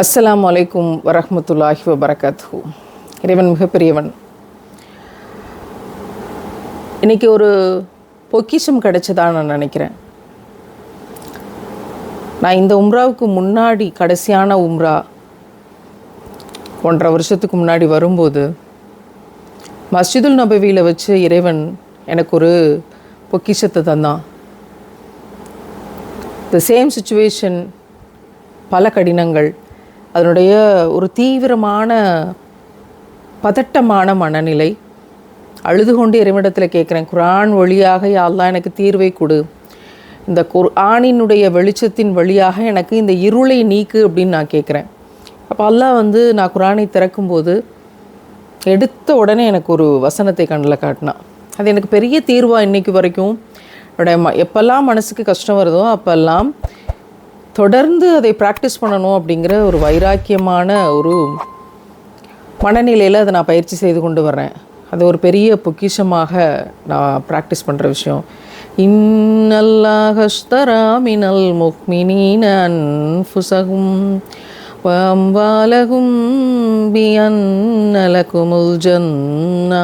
அஸ்லாம் வலைக்கும் வரமத்துல்லாஹி வபரகாத்து இறைவன் மிகப்பெரியவன். இன்னைக்கு ஒரு பொக்கிஷம் கிடைச்சதா நான் நினைக்கிறேன். நான் இந்த உம்ராவுக்கு முன்னாடி கடைசியான உம்ரா ஒன்றரை வருஷத்துக்கு முன்னாடி வரும்போது மஸ்ஜிதுல் நபவியில் வச்சு இறைவன் எனக்கு ஒரு பொக்கிஷத்தை தந்தான். த சேம் சுச்சுவேஷன் பல கடினங்கள். அதனுடைய ஒரு தீவிரமான பதட்டமான மனநிலை. அழுது கொண்டு இறைவனிடத்தில் கேட்குறேன் குரான் வழியாக யா எனக்கு தீர்வை கொடு. இந்த குர் ஆணினுடைய வெளிச்சத்தின் வழியாக எனக்கு இந்த இருளை நீக்கு அப்படின்னு நான் கேட்குறேன். அப்போ அல்லாஹ் வந்து நான் குரானை திறக்கும்போது எடுத்த உடனே எனக்கு ஒரு வசனத்தை கண்ணில் காட்டினான். அது எனக்கு பெரிய தீர்வாக இன்றைக்கு வரைக்கும் என்னுடைய ம எப்பெல்லாம் மனசுக்கு கஷ்டம் வருதோ அப்போல்லாம் தொடர்ந்து அதை ப்ராக்டிஸ் பண்ணணும் அப்படிங்கிற ஒரு வைராக்கியமான ஒரு மனநிலையில் அதை நான் பயிற்சி செய்து கொண்டு வரேன் அது ஒரு பெரிய பொக்கிஷமாக நான் ப்ராக்டிஸ் பண்ணுற விஷயம். இன்னல்லாஹஸ்தரா மினல் முக்மினீன அன்ஃபுசகும் வம்வாலகும் பியன்னலகுமுல் ஜன்னா.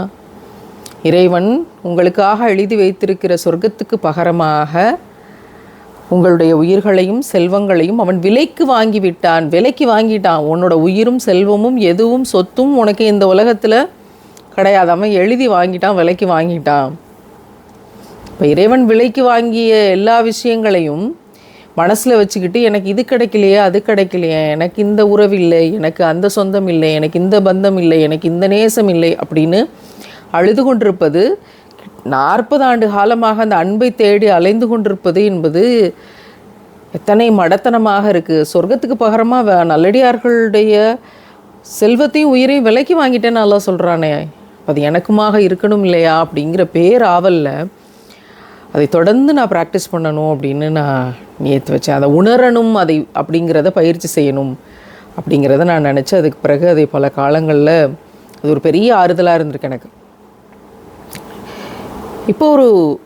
இறைவன் உங்களுக்காக எழுதி வைத்திருக்கிற சொர்க்கத்துக்கு பகரமாக உங்களுடைய உயிர்களையும் செல்வங்களையும் அவன் விலைக்கு வாங்கி விட்டான் விலைக்கு வாங்கிட்டான். உன்னோட உயிரும் செல்வமும் எதுவும் சொத்தும் உனக்கு இந்த உலகத்தில் கிடையாது. அவன் எழுதி வாங்கிட்டான் விலைக்கு வாங்கிட்டான். இப்போ இறைவன் விலைக்கு வாங்கிய எல்லா விஷயங்களையும் மனசில் வச்சுக்கிட்டு எனக்கு இது கிடைக்கலையே அது கிடைக்கலையே எனக்கு இந்த உறவு இல்லை எனக்கு அந்த சொந்தம் இல்லை எனக்கு இந்த பந்தம் இல்லை எனக்கு இந்த நேசம் இல்லை அப்படின்னு அழுது கொண்டிருப்பது நாற்பது ஆண்டு காலமாக அந்த அன்பை தேடி அலைந்து கொண்டிருப்பது என்பது எத்தனை மடத்தனமாக இருக்குது சொர்க்கத்துக்கு பகரமாக நல்லடியார்களுடைய செல்வத்தையும் உயிரையும் விலைக்கு வாங்கிட்டேன்னு நல்லா சொல்கிறானே அது எனக்குமாக இருக்கணும் இல்லையா? அப்படிங்கிற பேர் ஆவலில் அதை தொடர்ந்து நான் ப்ராக்டிஸ் பண்ணணும் அப்படின்னு நான் ஏற்று வச்சேன். அதை உணரணும் அதை அப்படிங்கிறத பயிற்சி செய்யணும் அப்படிங்கிறத நான் நினச்சேன். அதுக்கு பிறகு அதை பல காலங்களில் அது ஒரு பெரிய ஆறுதலாக இருந்திருக்கு எனக்கு. இப்போ ஒரு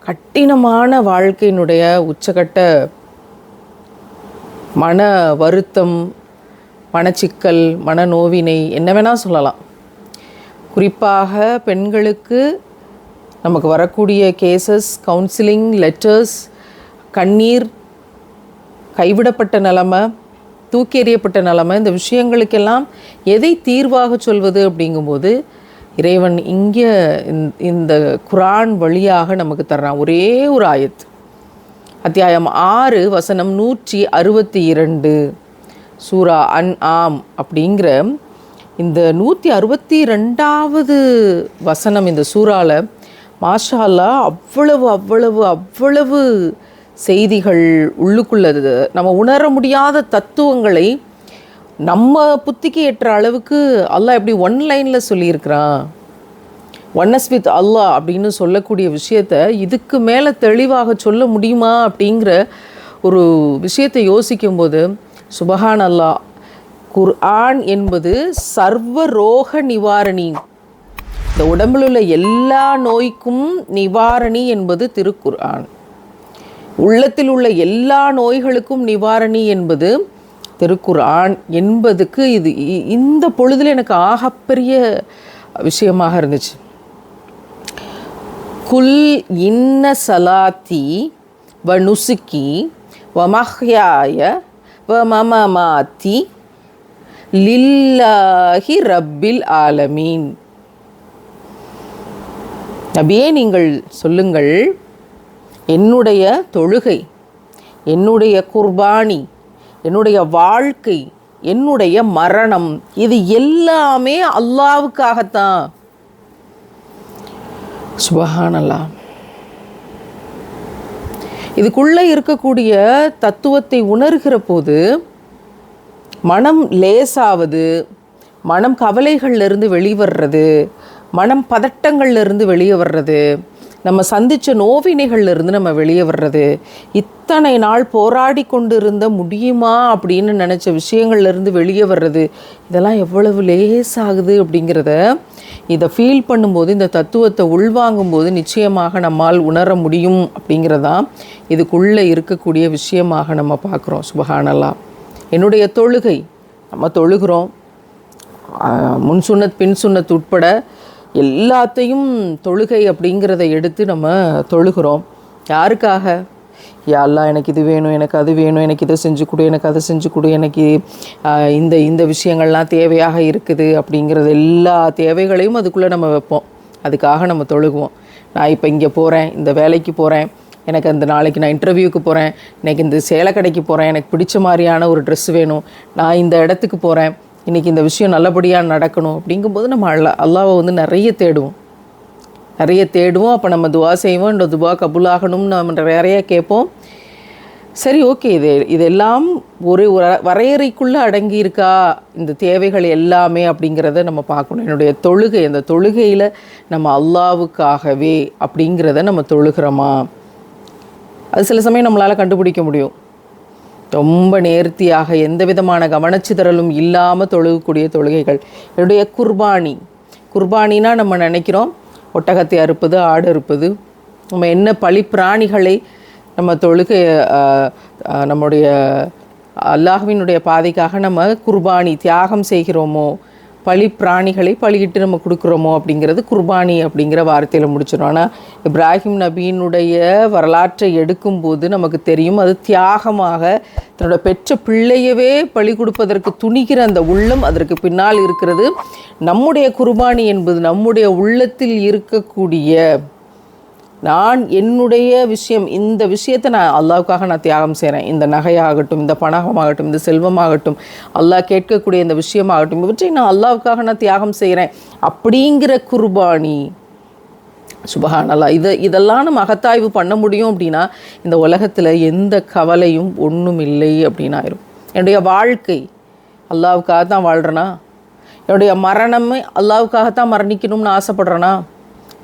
கடினமான வாழ்க்கையினுடைய உச்சகட்ட மன வருத்தம் மனச்சிக்கல் மனநோவினை என்ன வேணால் சொல்லலாம். குறிப்பாக பெண்களுக்கு நமக்கு வரக்கூடிய கேசஸ் கவுன்சிலிங் லெட்டர்ஸ் கண்ணீர் கைவிடப்பட்ட நிலமை தூக்கி எறியப்பட்ட நிலமை இந்த விஷயங்களுக்கெல்லாம் எதை தீர்வாக சொல்வது அப்படிங்கும்போது இறைவன் இங்கே இந்த குரான் வழியாக நமக்கு தர்றான். ஒரே ஒரு ஆயத் அத்தியாயம் ஆறு வசனம் நூற்றி அறுபத்தி இரண்டு. சூரா அன் ஆம் அப்படிங்கிற இந்த நூற்றி அறுபத்தி ரெண்டாவது வசனம் இந்த சூறாவில் மாஷாலா அவ்வளவு அவ்வளவு அவ்வளவு செய்திகள் உள்ளுக்குள்ளது. நம்ம உணர முடியாத தத்துவங்களை நம்ம புத்திக்கு ஏற்ற அளவுக்கு அல்லாஹ் எப்படி ஒன் லைனில் சொல்லியிருக்கிறான்? ஒன்னஸ் வித் அல்லாஹ் அப்படின்னு சொல்லக்கூடிய விஷயத்த இதுக்கு மேலே தெளிவாக சொல்ல முடியுமா அப்படிங்கிற ஒரு விஷயத்தை யோசிக்கும்போது சுபஹான் அல்லாஹ் குர்ஆன் என்பது சர்வ ரோக நிவாரணி. இந்த உடம்பில் உள்ள எல்லா நோய்க்கும் நிவாரணி என்பது திருக்குர்ஆன். உள்ளத்தில் உள்ள எல்லா நோய்களுக்கும் நிவாரணி என்பது திருக்குர்ஆன் என்பதுக்கு இது இ- இந்த பொழுதில் எனக்கு ஆகப்பெரிய விஷயமாக இருந்துச்சு. குல் இன்ன சலாத்தி வ நுசுக்கி வ மஹ்யாய வ மமமாத்தி லில்லாஹி ரப்பில் ஆலமீன். நபியே நீங்கள் சொல்லுங்கள் என்னுடைய தொழுகை என்னுடைய குர்பானி என்னுடைய வாழ்க்கை என்னுடைய மரணம் இது எல்லாமே அல்லாவுக்காகத்தான். சுபஹானல்லா இதுக்குள்ளே இருக்கக்கூடிய தத்துவத்தை உணர்கிற போது மனம் லேசாவது மனம் கவலைகள்லேருந்து வெளிவர்றது மனம் பதட்டங்கள்லேருந்து வெளியே வர்றது நம்ம சந்தித்த நோவினைகள்லேருந்து நம்ம வெளியே வர்றது. இத்தனை நாள் போராடி கொண்டு இருந்த முடியுமா அப்படின்னு நினச்ச விஷயங்கள்லேருந்து வெளியே வர்றது. இதெல்லாம் எவ்வளவு லேசாகுது அப்படிங்கிறத இதை ஃபீல் பண்ணும்போது இந்த தத்துவத்தை உள்வாங்கும் போது நிச்சயமாக நம்மால் உணர முடியும் அப்படிங்கிறதான் இதுக்குள்ளே இருக்கக்கூடிய விஷயமாக நம்ம பார்க்குறோம். சுபஹானல்லா என்னுடைய தொழுகை. நம்ம தொழுகிறோம். முன் சுன்னத் பின் சுன்னத் உட்பட எல்லாத்தையும் தொழுகை அப்படிங்கிறத எடுத்து நம்ம தொழுகிறோம். யாருக்காக? யாரெல்லாம் எனக்கு இது வேணும் எனக்கு அது வேணும் எனக்கு இதை செஞ்சு கொடு எனக்கு அதை செஞ்சு கொடு எனக்கு இந்த இந்த விஷயங்கள்லாம் தேவையாக இருக்குது அப்படிங்கிறது எல்லா தேவைகளையும் அதுக்குள்ளே நம்ம வைப்போம். அதுக்காக நம்ம தொழுகுவோம். நான் இப்போ இங்கே போகிறேன் இந்த வேலைக்கு போகிறேன் எனக்கு அந்த நாளைக்கு நான் இன்டர்வியூக்கு போகிறேன் எனக்கு இந்த சேலை கடைக்கு போகிறேன் எனக்கு பிடிச்ச மாதிரியான ஒரு ட்ரெஸ் வேணும் நான் இந்த இடத்துக்கு போகிறேன் இன்றைக்கி இந்த விஷயம் நல்லபடியாக நடக்கணும் அப்படிங்கும்போது நம்ம அல்லா அல்லாவை வந்து நிறைய தேடுவோம். நிறைய தேடுவோம். அப்போ நம்ம துவா செய்வோம். இந்த துவா கபூலாகணும்னு நம்ம நிறைய கேட்போம். சரி ஓகே. இது இதெல்லாம் ஒரு வர- வரையறைக்குள்ளே அடங்கி இருக்கா இந்த தேவைகள் எல்லாமே அப்படிங்கிறத நம்ம பார்க்கணும். என்னுடைய தொழுகை அந்த தொழுகையில் நம்ம அல்லாவுக்காகவே அப்படிங்கிறத நம்ம தொழுகிறோமா? அது சில சமயம் நம்மளால் கண்டுபிடிக்க முடியும். ரொம்ப நேர்த்தியாக எந்த விதமான கவனச்சிதறலும் இல்லாமல் தொழுகக்கூடிய தொழுகைகள். என்னுடைய குர்பானி. குர்பானினா நம்ம நினைக்கிறோம் ஒட்டகத்தை அறுப்பது ஆடு அறுப்பது. நம்ம என்ன பழி பிராணிகளை நம்ம தொழுக நம்முடைய அல்லாஹ்வினுடைய பாதைக்காக நம்ம குர்பானி தியாகம் செய்கிறோமோ பழி பிராணிகளை பழியிட்டு நம்ம கொடுக்குறோமோ அப்படிங்கிறது குர்பானி அப்படிங்கிற வார்த்தையில் முடிச்சிடும். ஆனால் இப்ராஹிம் நபியினுடைய வரலாற்றை எடுக்கும்போது நமக்கு தெரியும் அது தியாகமாக தன்னோட பெற்ற பிள்ளையவே பழி கொடுப்பதற்கு துணிகிற அந்த உள்ளம் அதற்கு பின்னால் இருக்கிறது. நம்முடைய குர்பானி என்பது நம்முடைய உள்ளத்தில் இருக்கக்கூடிய நான் என்னுடைய விஷயம் இந்த விஷயத்தை நான் அல்லாவுக்காக நான் தியாகம் செய்கிறேன் இந்த நகையாகட்டும் இந்த பணகமாகட்டும் இந்த செல்வமாகட்டும் அல்லாஹ் கேட்கக்கூடிய இந்த விஷயமாகட்டும் இவற்றை நான் அல்லாவுக்காக நான் தியாகம் செய்கிறேன் அப்படிங்கிற குர்பானி சுபஹான் அல்லாஹ் இதை இதெல்லாம் நம்ம அகத்தாய்வு பண்ண முடியும் அப்படின்னா இந்த உலகத்தில் எந்த கவலையும் ஒன்றும் இல்லை அப்படின்னு ஆயிரும். என்னுடைய வாழ்க்கை அல்லாவுக்காக தான் வாழ்கிறேனா என்னுடைய மரணமே அல்லாவுக்காகத்தான் மரணிக்கணும்னு ஆசைப்பட்றேனா?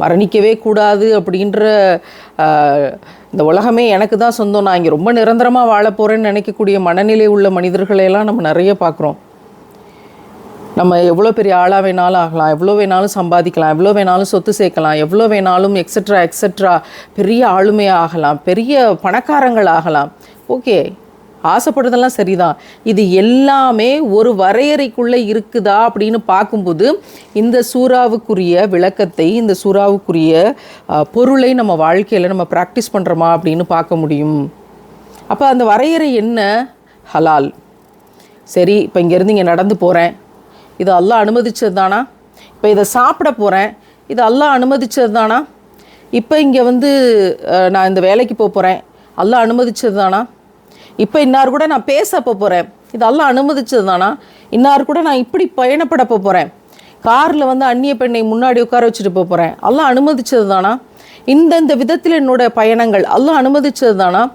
மரணிக்கவே கூடாது அப்படின்ற இந்த உலகமே எனக்கு தான் சொந்தம். நான் இங்கே ரொம்ப நிரந்தரமாக வாழ போகிறேன்னு நினைக்கக்கூடிய மனநிலை உள்ள மனிதர்களையெல்லாம் நம்ம நிறைய பார்க்குறோம். நம்ம எவ்வளோ பெரிய ஆளாக வேணாலும் ஆகலாம் எவ்வளோ வேணாலும் சம்பாதிக்கலாம் எவ்வளோ வேணாலும் சொத்து சேர்க்கலாம் எவ்வளோ வேணாலும் எக்ஸட்ரா எக்ஸட்ரா பெரிய ஆளுமையாக ஆகலாம் பெரிய பணக்காரங்கள் ஆகலாம். ஓகே. ஆசைப்படுறதெல்லாம் சரிதான். இது எல்லாமே ஒரு வரையறைக்குள்ளே இருக்குதா அப்படின்னு பார்க்கும்போது இந்த சூறாவுக்குரிய விளக்கத்தை இந்த சூறாவுக்குரிய பொருளை நம்ம வாழ்க்கையில் நம்ம ப்ராக்டிஸ் பண்ணுறோமா அப்படின்னு பார்க்க முடியும். அப்போ அந்த வரையறை என்ன? ஹலால். சரி இப்போ இங்கேருந்து இங்கே நடந்து போகிறேன் இது எல்லாம் அனுமதிச்சது தானா? இப்போ இதை சாப்பிட போகிறேன் இது எல்லாம் அனுமதிச்சது தானா? இப்போ இங்கே வந்து நான் இந்த வேலைக்கு போக போகிறேன் எல்லாம் அனுமதிச்சது தானா? இப்போ இன்னார் கூட நான் பேச போகிறேன் இது அனுமதிச்சது தானா? இன்னார் கூட நான் இப்படி பயணப்பட போகிறேன் காரில் வந்து அந்நிய பெண்ணை முன்னாடி உட்கார வச்சுட்டு போகிறேன் எல்லாம் அனுமதிச்சது தானா? இந்தந்த விதத்தில் என்னோட பயணங்கள் எல்லாம் அனுமதிச்சது தானா?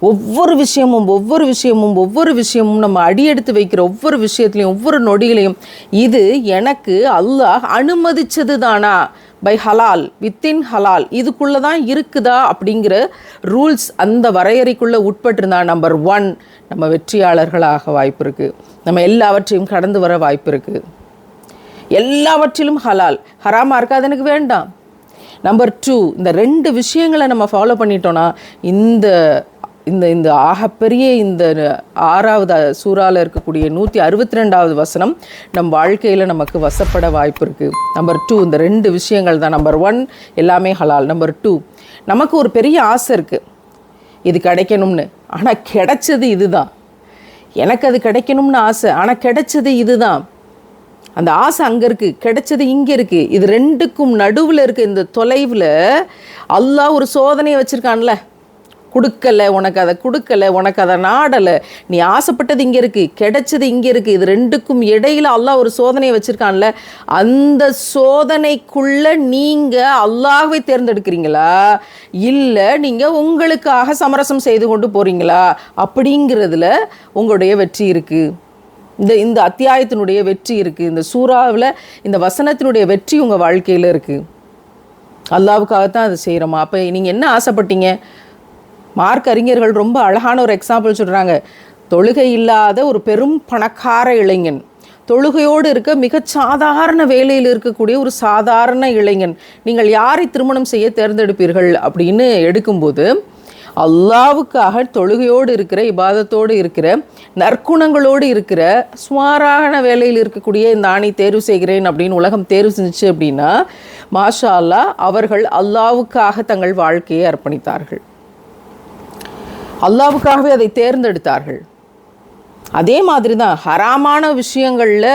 ஒவ்வொரு விஷயமும் ஒவ்வொரு விஷயமும் ஒவ்வொரு விஷயமும் நம்ம அடியெடுத்து வைக்கிற ஒவ்வொரு விஷயத்துலையும் ஒவ்வொரு நொடிகளையும் இது எனக்கு அல்லாஹ் அனுமதிச்சது தானா? பை ஹலால் வித்தின் ஹலால் இதுக்குள்ளே தான் இருக்குதா அப்படிங்கிற ரூல்ஸ் அந்த வரையறைக்குள்ளே உட்பட்டிருந்தா நம்பர் ஒன் நம்ம வெற்றியாளர்களாக வாய்ப்பு இருக்குது நம்ம எல்லாவற்றையும் கடந்து வர வாய்ப்பு இருக்குது எல்லாவற்றிலும் ஹலால் ஹராமாக இருக்காது எனக்கு வேண்டாம். நம்பர் டூ இந்த ரெண்டு விஷயங்களை நம்ம ஃபாலோ பண்ணிட்டோன்னா இந்த இந்த இந்த ஆகப்பெரிய இந்த ஆறாவது சூறால இருக்கக்கூடிய நூற்றி அறுபத்தி ரெண்டாவது வசனம் நம் வாழ்க்கையில் நமக்கு வசப்பட வாய்ப்பு இருக்குது நம்பர் டூ இந்த ரெண்டு விஷயங்கள் தான். நம்பர் ஒன் எல்லாமே ஹலால். நம்பர் டூ நமக்கு ஒரு பெரிய ஆசை இருக்குது இது கிடைக்கணும்னு. ஆனால் கிடைச்சது இதுதான். எனக்கு அது கிடைக்கணும்னு ஆசை. ஆனால் கிடைச்சது இதுதான். அந்த ஆசை அங்கே இருக்குது கிடைச்சது இங்கே இருக்குது இது ரெண்டுக்கும் நடுவில் இருக்க இந்த தொலைவில் அல்லாஹ் ஒரு சோதனையை வச்சுருக்கான்ல. கொடுக்கல உனக்கு அதை கொடுக்கல உனக்கு அதை நாடலை. நீ ஆசைப்பட்டது இங்கே இருக்குது கிடைச்சது இங்கே இருக்குது இது ரெண்டுக்கும் இடையில அல்லாஹ் ஒரு சோதனையை வச்சுருக்கான்ல. அந்த சோதனைக்குள்ளே நீங்கள் அல்லாஹ்வை தேர்ந்தெடுக்கிறீங்களா? இல்லை நீங்கள் உங்களுக்காக சமரசம் செய்து கொண்டு போகிறீங்களா அப்படிங்கிறதுல உங்களுடைய வெற்றி இருக்குது இந்த இந்த அத்தியாயத்தினுடைய வெற்றி இருக்குது இந்த சூறாவில் இந்த வசனத்தினுடைய வெற்றி உங்கள் வாழ்க்கையில் இருக்குது அல்லாவுக்காகத்தான் அதை செய்கிறோமா அப்போ நீங்கள் என்ன ஆசைப்பட்டீங்க? மார்க் அறிஞர்கள் ரொம்ப அழகான ஒரு எக்ஸாம்பிள் சொல்கிறாங்க தொழுகை இல்லாத ஒரு பெரும் பணக்கார இளைஞன். தொழுகையோடு இருக்க மிக சாதாரண வேலையில் இருக்கக்கூடிய ஒரு சாதாரண இளைஞன். நீங்கள் யாரை திருமணம் செய்ய தேர்ந்தெடுப்பீர்கள் அப்படின்னு எடுக்கும்போது அல்லாவுக்காக தொழுகையோடு இருக்கிற இபாதத்தோடு இருக்கிற நற்குணங்களோடு இருக்கிற சுமாரான வேலையில் இருக்கக்கூடிய இந்த ஆணை தேர்வு செய்கிறேன் அப்படின்னு உலகம் தேர்வு செஞ்சுச்சு அப்படின்னா மாஷா அல்லா அவர்கள் அல்லாவுக்காக தங்கள் வாழ்க்கையை அர்ப்பணித்தார்கள். அல்லாவுக்காகவே அதை தேர்ந்தெடுத்தார்கள். அதே மாதிரி தான் ஹராமான விஷயங்களில்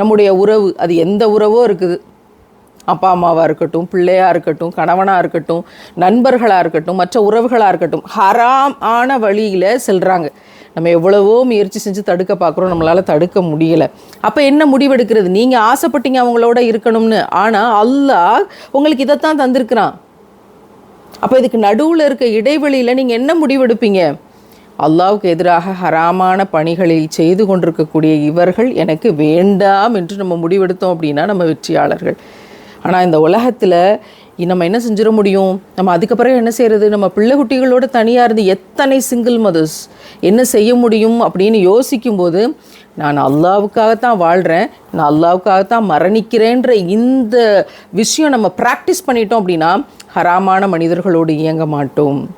நம்முடைய உறவு அது எந்த உறவோ இருக்குது. அப்பா அம்மாவாக இருக்கட்டும் பிள்ளையாக இருக்கட்டும் கணவனாக இருக்கட்டும் நண்பர்களாக இருக்கட்டும் மற்ற உறவுகளாக இருக்கட்டும் ஹராம் ஆன வழியில் செல்கிறாங்க நம்ம எவ்வளவோ முயற்சி செஞ்சு தடுக்க பார்க்குறோம் நம்மளால் தடுக்க முடியலை. அப்போ என்ன முடிவெடுக்கிறது? நீங்கள் ஆசைப்பட்டீங்க அவங்களோட இருக்கணும்னு. ஆனால் அல்லாஹ் உங்களுக்கு இதைத்தான் தந்திருக்கிறான். அப்போ இதுக்கு நடுவில் இருக்க இடைவெளியில் நீங்கள் என்ன முடிவெடுப்பீங்க? அல்லாவுக்கு எதிராக ஹராமான பணிகளில் செய்து கொண்டிருக்கக்கூடிய இவர்கள் எனக்கு வேண்டாம் என்று நம்ம முடிவெடுத்தோம் அப்படின்னா நம்ம வெற்றியாளர்கள். ஆனால் இந்த உலகத்தில் நம்ம என்ன செஞ்சிட முடியும்? நம்ம அதுக்கப்புறம் என்ன செய்கிறது நம்ம பிள்ளை குட்டிகளோட தனியாக இருந்து எத்தனை சிங்கிள் மதர்ஸ் என்ன செய்ய முடியும் அப்படின்னு யோசிக்கும்போது நான் அல்லாவுக்காகத்தான் வாழ்கிறேன் நான் அல்லாவுக்காகத்தான் மரணிக்கிறேன்ற இந்த விஷயம் நம்ம ப்ராக்டிஸ் பண்ணிட்டோம் அப்படின்னா ஹராமான மனிதர்களோடு இயங்க மாட்டோம்.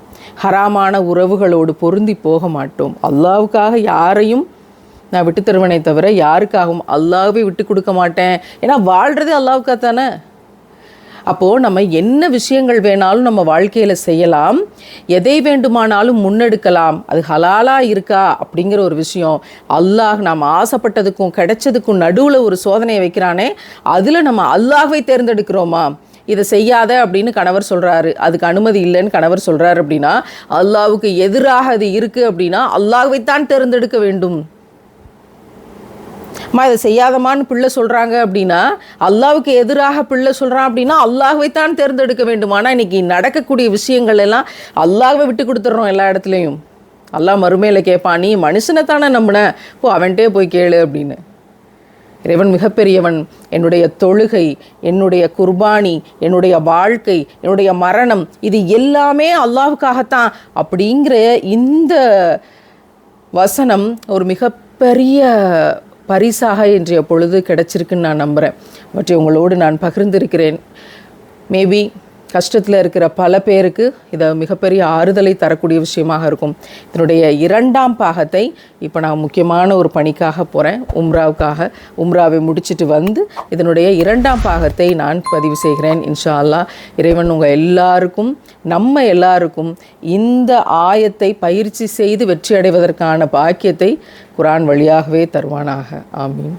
ஹராமான உறவுகளோடு பொருந்தி போக மாட்டோம். அல்லாவுக்காக யாரையும் நான் விட்டு தருவனே தவிர யாருக்காகவும் அல்லாவே விட்டு கொடுக்க மாட்டேன். ஏன்னா வாழ்கிறதே அல்லாவுக்காக தானே அப்போது நம்ம என்ன விஷயங்கள் வேணாலும் நம்ம வாழ்க்கையில் செய்யலாம். எதை வேண்டுமானாலும் முன்னெடுக்கலாம். அது ஹலாலாக இருக்கா? அப்படிங்கிற ஒரு விஷயம். அல்லாஹ் நாம் ஆசைப்பட்டதுக்கும் கிடைச்சதுக்கும் நடுவில் ஒரு சோதனையை வைக்கிறானே அதில் நம்ம அல்லாஹ்வை தேர்ந்தெடுக்கிறோமா? இதை செய்யாத அப்படின்னு கணவர் சொல்கிறாரு அதுக்கு அனுமதி இல்லைன்னு கணவர் சொல்கிறாரு அப்படின்னா அல்லாவுக்கு எதிராக அது இருக்குது அப்படின்னா அல்லாஹ்வைத்தான் தேர்ந்தெடுக்க வேண்டும். அம்மா இதை செய்யாதமான்னு பிள்ளை சொல்கிறாங்க அப்படின்னா அல்லாவுக்கு எதிராக பிள்ளை சொல்கிறான் அப்படின்னா அல்லாஹ்வை தான் தேர்ந்தெடுக்க வேண்டும். ஆனால் இன்னைக்கு நடக்கக்கூடிய விஷயங்கள் எல்லாம் அல்லாஹை விட்டு கொடுத்துட்றோம் எல்லா இடத்துலையும். அல்லாஹ் மறுமையில் கேட்பான் நீ மனுஷனை தானே நம்பின? போ அவன்கிட்டே போய் கேளு அப்படின்னு. இறைவன் மிகப்பெரியவன். என்னுடைய தொழுகை என்னுடைய குர்பானி என்னுடைய வாழ்க்கை என்னுடைய மரணம் இது எல்லாமே அல்லாவுக்காகத்தான் அப்படிங்கிற இந்த வசனம் ஒரு மிகப்பெரிய பரிசாக இன்றைய பொழுது கிடச்சிருக்குன்னு நான் நம்புகிறேன் அவற்றை உங்களோடு நான் பகிர்ந்திருக்கிறேன். மேபி கஷ்டத்தில் இருக்கிற பல பேருக்கு இதை மிகப்பெரிய ஆறுதலை தரக்கூடிய விஷயமாக இருக்கும். இதனுடைய இரண்டாம் பாகத்தை இப்போ நான் முக்கியமான ஒரு பணிக்காக போகிறேன் உம்ராவுக்காக. உம்ராவை முடிச்சுட்டு வந்து இதனுடைய இரண்டாம் பாகத்தை நான் பதிவு செய்கிறேன் இன்ஷா அல்லாஹ் இறைவன் உங்கள் எல்லாருக்கும் நம்ம எல்லாருக்கும் இந்த ஆயத்தை பயிற்சி செய்து வெற்றி அடைவதற்கான பாக்கியத்தை குரான் வழியாகவே தருவானாக. ஆமீன்.